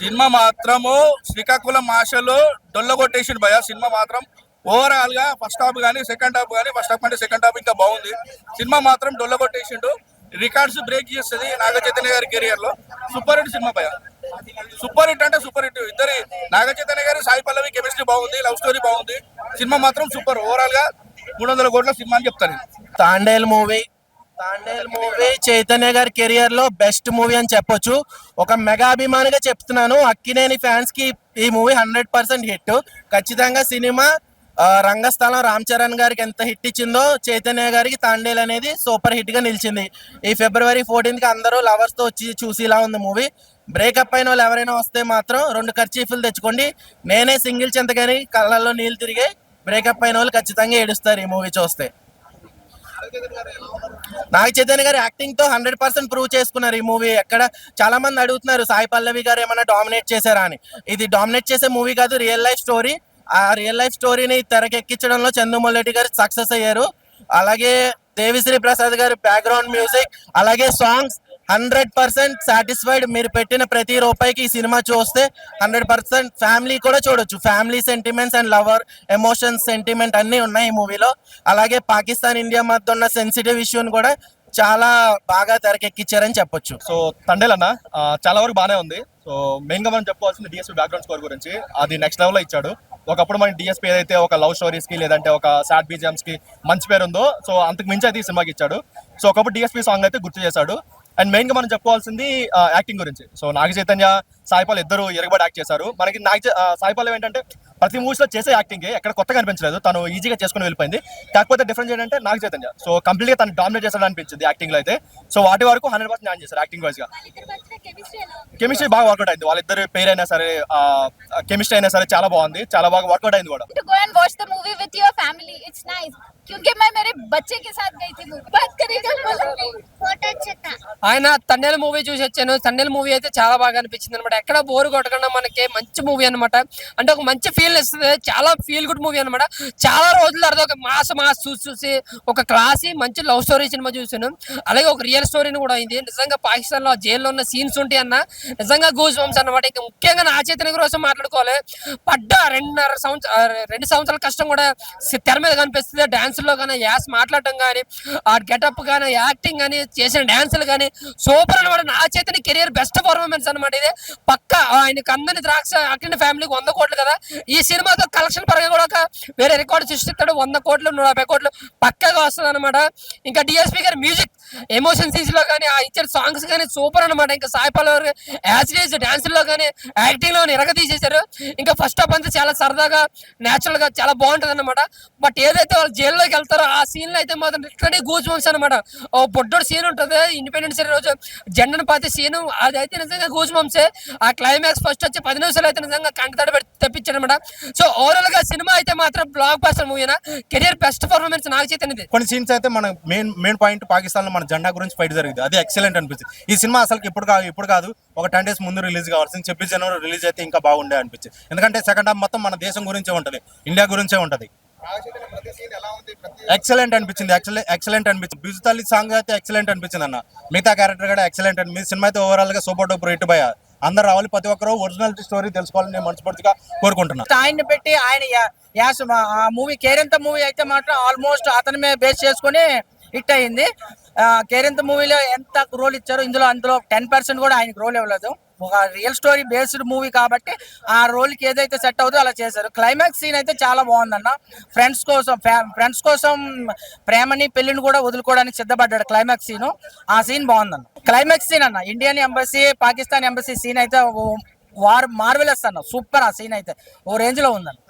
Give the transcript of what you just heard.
Cinema మాత్రము శ్రీకాకుళం ఆశలు డొల్లగొట్టేసిండు భయ సినిమా మాత్రం ఓవరాల్గా ఫస్ట్ హాఫ్ కానీ సెకండ్ హాఫ్ కానీ ఫస్ట్ హాఫ్ అంటే సెకండ్ హాఫ్ ఇంకా బాగుంది. సినిమా మాత్రం డొల్లగొట్టేసిండు. రికార్డ్స్ బ్రేక్ చేస్తుంది నాగ చైతన్య గారి కెరియర్లో. సూపర్ హిట్ సినిమా భయ సూపర్ హిట్ అంటే సూపర్ హిట్. ఇద్దరి నాగ చైతన్య గారి సాయి పల్లవి కెమిస్ట్రీ బాగుంది లవ్ స్టోరీ బాగుంది. సినిమా మాత్రం సూపర్. ఓవరాల్గా మూడు వందల కోట్ల సినిమా అని చెప్తాను తాండేల్ మూవీ తాండేల్ మూవీ చైతన్య గారి కెరియర్లో బెస్ట్ మూవీ అని చెప్పొచ్చు. ఒక మెగా అభిమానిగా చెప్తున్నాను. అక్కినేని ఫ్యాన్స్కి ఈ మూవీ హండ్రెడ్ పర్సెంట్ హిట్ ఖచ్చితంగా సినిమా రంగస్థలం రామ్ చరణ్ గారికి ఎంత హిట్ ఇచ్చిందో చైతన్య గారికి తాండేల్ అనేది సూపర్ హిట్గా నిలిచింది. ఈ ఫిబ్రవరి ఫోర్టీన్త్కి అందరూ లవర్స్తో వచ్చి చూసేలా ఉంది మూవీ బ్రేకప్ అయిన వాళ్ళు ఎవరైనా వస్తే మాత్రం రెండు ఖర్చీఫులు తెచ్చుకోండి. నేనే సింగిల్ చింతగాని కళ్ళల్లో నీళ్ళు తిరిగి బ్రేకప్ అయిన వాళ్ళు ఖచ్చితంగా ఏడుస్తారు ఈ మూవీ చూస్తే. నాగ చైతన్య గారు యాక్టింగ్తో హండ్రెడ్ పర్సెంట్ ప్రూవ్ చేసుకున్నారు ఈ మూవీ ఎక్కడ చాలా మంది అడుగుతున్నారు సాయి పల్లవి గారు ఏమైనా డామినేట్ చేశారా అని. ఇది డామినేట్ చేసే మూవీ కాదు రియల్ లైఫ్ స్టోరీ ఆ రియల్ లైఫ్ స్టోరీని తెరకెక్కించడంలో చందుమల్లెడ్డి గారు సక్సెస్ అయ్యారు. అలాగే దేవిశ్రీ ప్రసాద్ గారి బ్యాక్గ్రౌండ్ మ్యూజిక్ అలాగే సాంగ్స్ హండ్రెడ్ పర్సెంట్ సాటిస్ఫైడ్ మీరు పెట్టిన ప్రతి రూపాయికి ఈ సినిమా చూస్తే హండ్రెడ్ పర్సెంట్ ఫ్యామిలీ కూడా చూడొచ్చు. Family sentiments and lover emotions sentiment అన్నీ ఉన్నాయి ఈ మూవీలో. అలాగే పాకిస్తాన్ ఇండియా మధ్య ఉన్న సెన్సిటివ్ ఇష్యూని కూడా చాలా బాగా తెరకెక్కించారని చెప్పొచ్చు. సో తండేలన్న చాలా వరకు బాగానే ఉంది. సో మెయిన్గా మనం చెప్పుకోవాల్సింది డిఎస్పీ బ్యాక్గ్రౌండ్ స్కోర్ గురించి. అది నెక్స్ట్ లెవెల్లో ఇచ్చాడు. ఒకప్పుడు మన డిఎస్పీ ఏదైతే ఒక లవ్ స్టోరీస్కి లేదంటే ఒక సాడ్ బీజిఎమ్స్కి మంచి పేరు ఉందో సో అంతకు మించి అయితే ఈ సినిమాకి ఇచ్చాడు. సో ఒకప్పుడు డిఎస్పీ సాంగ్ అయితే గుర్తు చేశాడు. అండ్ మెయిన్ గా మనం చెప్పుకోవాల్సింది యాక్టింగ్ గురించి సో నాగ చైతన్య సాయిపాల్ ఇద్దరు ఎరగబడి యాక్ట్ చేశారు మనకి నాగ చై- ఆ, సాయిపాల్ ఏంటంటే ప్రతి మూవీస్ లో చేసే యాక్టింగ్ ఎక్కడ కొత్తగా అనిపించలేదు తను ఈజీగా చేసుకుని వెళ్ళిపోయింది కాకపోతే డిఫరెన్స్ ఏంటంటే నాగ చైతన్య సో కంప్లీట్ గా తను డామినేట్ చేశాడు అనిపించింది యాక్టింగ్ లో అయితే సో వాటి వరకు హండ్రెడ్ పర్సెంట్ న్యాయం చేశారు యాక్టింగ్ వైజ్ గా కెమిస్ట్రీ బాగా వర్కౌట్ అయింది వాళ్ళిద్దరు పేరు అయినా సరే కెమిస్ట్రీ అయినా సరే చాలా బాగుంది చాలా బాగా వర్కౌట్ అయింది కూడా to go and watch the movie with your family. It's nice. क्योंकि मैं मेरे बच्चे के साथ गई थी मूवी बात करेगा फोटो अच्छा था ఆయన తండేల మూవీ చూసి వచ్చాను. తండేల మూవీ అయితే చాలా బాగా అనిపించింది అనమాట ఎక్కడ బోర్ కొట్టకుండా మనకి మంచి మూవీ అన్నమాట. అంటే ఒక మంచి ఫీల్ ఇస్తుంది. చాలా ఫీల్ గుడ్ మూవీ అన్నమాట. చాలా రోజుల తర్వాత ఒక మాస మాస్ చూసి చూసి ఒక క్లాసీ మంచి లవ్ స్టోరీ సినిమా చూసాను అలాగే ఒక రియల్ స్టోరీని కూడా అయింది. నిజంగా పాకిస్తాన్లో జైల్లో ఉన్న సీన్స్ ఉంటాయి అన్న. నిజంగా గూస్ బంప్స్ అన్నమాట. ఇంకా ముఖ్యంగా నా చైతన్య కోసం మాట్లాడుకోవాలి. పడ్డ రెండున్నర సంవత్సరం రెండు సంవత్సరాల కష్టం కూడా తెర మీద కనిపిస్తుంది. డాన్స్లో కానీ యాస్ మాట్లాడటం కానీ ఆ గెటప్ కానీ యాక్టింగ్ కానీ చేసిన డాన్సులు కానీ సూపర్ అనమాట నా చైతన్య కెరియర్ బెస్ట్ పర్ఫార్మెన్స్ అనమాట ఇది. పక్క ఆయనకు అందని ద్రాక్ష అక్కడ ఫ్యామిలీకి వంద కోట్లు కదా. ఈ సినిమాతో కలెక్షన్ పరంగా కూడా ఒక వేరే రికార్డు సృష్టిస్తాడు. వంద కోట్లు నూట యాభై కోట్లు పక్కగా వస్తుంది అనమాట ఇంకా డిఎస్పీ గారి మ్యూజిక్ ఎమోషన్ సీన్స్లో కానీ ఆ ఇచ్చిన సాంగ్స్ కానీ సూపర్ అనమాట ఇంకా సాయి పల్లవి యాజ్ డాన్స్లో కానీ యాక్టింగ్లో ఇరగ తీసేశారు. ఇంకా ఫస్ట్ హాఫ్ అంతా చాలా సరదాగా నేచురల్గా చాలా బాగుంటది అనమాట బట్ ఏదైతే వాళ్ళు జైల్లోకి వెళ్తారో ఆ సీన్లో అయితే మాత్రం లిటరలీ గూజ్ బంప్స్ అనమాట ఓ బొడ్డోడు సీన్ ఉంటుంది ఇండిపెండెన్స్ డే రోజు. జెండను పాతి సీను అది అయితే నిజంగా గూజ్ ఆ క్లైమాక్స్ ఫస్ట్ వచ్చి పది నిమిషాలు అయితే నిజంగా కంటతడి పెట్టి తెప్పించారు సో ఓవరాల్గా సినిమా అయితే మాత్రం బ్లాక్ బాస్టర్ మూవీనా కెరియర్ బెస్ట్ పర్ఫార్మెన్స్ నాకు చేతనిది కొన్ని సీన్స్ అయితే మన మెయిన్ మెయిన్ పాయింట్ పాకిస్తాన్లో మన జెండా గురించి ఫైట్ జరిగింది. అది ఎక్సలెంట్ అనిపించింది. ఈ సినిమా అసలు ఇప్పుడు కాదు ఇప్పుడు కాదు. ఒక టెన్ డేస్ ముందు రిలీజ్ కావాల్సింది. చెప్పి జనవరి రిలీజ్ అయితే ఇంకా బాగుండే అనిపించింది. ఎందుకంటే సెకండ్ హాఫ్ మొత్తం మన దేశం గురించే ఉంటది. ఇండియా గురించే ఉంటది. ఎక్సలెంట్ అనిపించింది. ఎక్సలెంట్ అనిపించింది. బిజుతల్లి సాంగ్ అయితే ఎక్సలెంట్ అనిపించింది అన్న. మిగతా క్యారెక్టర్ కూడా ఎక్సలెంట్ అనిపించింది సినిమా అయితే ఓవరాల్గా సూపర్ డూపర్ హిట్ భయ అందరు రావాలి ప్రతి ఒక్కరు ఒరిజినల్ స్టోరీ తెలుసుకోవాలని నేను మనస్ఫూర్తిగా కోరుకుంటున్నాను ఆయన్ని పెట్టి ఆయన యాస్ యాస మా- ఆ మూవీ కేరెంత మూవీ అయితే మాత్రం ఆల్మోస్ట్ అతని మీద బేస్ చేసుకుని హిట్ అయింది కేరెంత మూవీలో ఎంత రోల్ ఇచ్చారో ఇందులో అందులో టెన్ పర్సెంట్ కూడా ఆయనకు రోల్ ఇవ్వలేదు. ఒక రియల్ స్టోరీ బేస్డ్ మూవీ కాబట్టి ఆ రోల్కి ఏదైతే సెట్ అవుతుందో అలా చేశారు. క్లైమాక్స్ సీన్ అయితే చాలా బాగుందన్న. ఫ్రెండ్స్ కోసం ఫ్రెండ్స్ కోసం ప్రేమని పెళ్ళిని కూడా వదులుకోవడానికి సిద్ధపడ్డాడు క్లైమాక్స్ సీను ఆ సీన్ బాగుందన్న. క్లైమాక్స్ సీన్ అన్న. Indian embassy Pakistan embassy scene అయితే వార్ మార్వెలస్ అన్న. సూపర్ ఆ సీన్ అయితే. ఓ రేంజ్లో ఉందన్న.